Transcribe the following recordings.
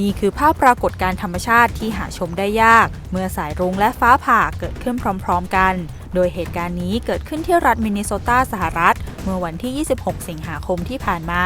นี่คือภาพปรากฏการธรรมชาติที่หาชมได้ยาก เมื่อสายรุ้งและฟ้าผ่าเกิดขึ้นพร้อมๆกัน โดยเหตุการณ์นี้เกิดขึ้นที่รัฐมินนิโซตาสหรัฐ เมื่อวันที่ 26 สิงหาคมที่ผ่านมา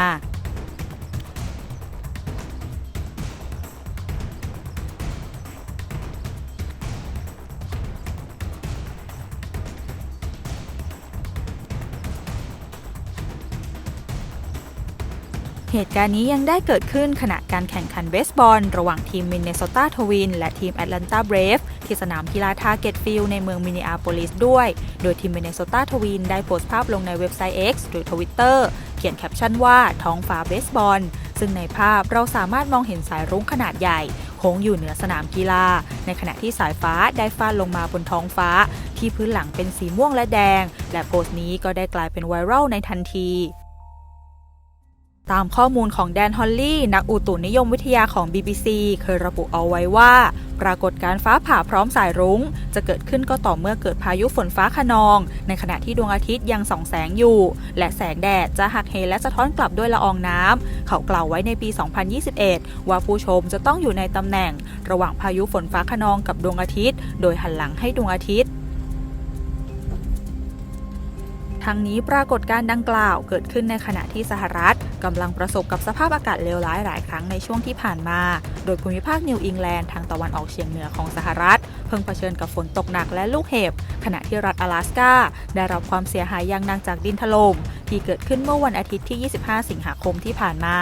เหตุการณ์นี้ยังได้เกิดขึ้นขณะการแข่งขันเบสบอล ระหว่างทีมมินเนโซตาทวินและทีมแอตแลนตาเบรฟที่สนามกีฬาทาเก็ตฟิลด์ในเมืองมินนิอาโปลิสด้วย โดยทีมมินเนโซตาทวินได้โพสต์ภาพลงในเว็บไซต์ X หรือ Twitter เขียนแคปชั่นว่าท้องฟ้าเบสบอล ซึ่งในภาพเราสามารถมองเห็นสายรุ้งขนาดใหญ่โค้งอยู่เหนือสนามกีฬา ในขณะที่สายฟ้าได้ฟาดลงมาบนท้องฟ้า ที่พื้นหลังเป็นสีม่วงและแดง และโพสต์นี้ก็ได้กลายเป็นไวรัลในทันที ตามข้อมูลของแดนฮอลลี่ นักอุตุนิยมวิทยาของ BBC เคยระบุเอาไว้ว่า ปรากฏการฟ้าผ่าพร้อมสายรุง้ง จะเกิดขึ้นก็ต่อเมื่อเกิดพายุฝนฟ้าขนอง ในขณะที่ดวงอาทิตย์ยังส่องแสงอยู่ และแสงแดดจะหักเหและสะท้อนกลับด้วยละอองน้ำเขากล่าวไว้ในปี 2021 ว่าผู้ชมจะต้องอยู่ในตำแหน่ง ระหว่างพายุฝนฟ้าขนองกับดวงอาทิตย์ โดยหันหลังให้ดวงอาทิตย์ ทั้งนี้ปรากฏการณ์ดังกล่าวเกิดขึ้นในขณะที่สหรัฐกำลังประสบกับสภาพอากาศเลวร้ายหลายครั้งในช่วงที่ผ่านมา โดยภูมิภาคนิวอิงแลนด์ทางตะวันออกเฉียงเหนือของสหรัฐ เพิ่งเผชิญกับฝนตกหนักและลูกเห็บ ขณะที่รัฐ阿拉สกาได้รับความเสียหายอย่างหนักจากดินถล่มที่เกิดขึ้นเมื่อวันอาทิตย์ที่ 25 สิงหาคมที่ผ่านมา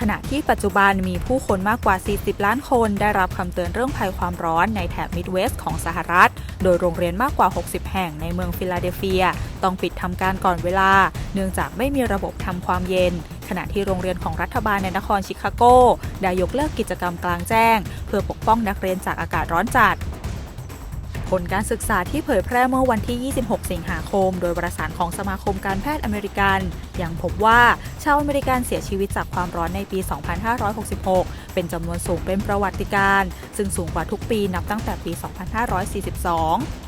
ขณะที่ปัจจุบันมีผู้คนมากกว่า 40 ล้านคนได้รับคำเตือนเรื่องภัยความร้อนในแถบมิดเวสต์ของสหรัฐ โดยโรงเรียนมากกว่า 60 แห่งในเมืองฟิลาเดลเฟีย ต้องปิดทำการก่อนเวลา เนื่องจากไม่มีระบบทำความเย็น ขณะที่โรงเรียนของรัฐบาลในนครชิคาโก ได้ยกเลิกกิจกรรมกลางแจ้ง เพื่อปกป้องนักเรียนจากอากาศร้อนจัด ผลการศึกษาที่เผยแพร่เมื่อวันที่ 26 สิงหาคม โดยประสานของสมาคมการแพทย์อเมริกัน ยังพบว่าชาวอเมริกันเสียชีวิตจากความร้อนในปี 2566 เป็นจำนวนสูงเป็นประวัติการณ์ซึ่งสูงกว่าทุกปีนับตั้งแต่ปี 2542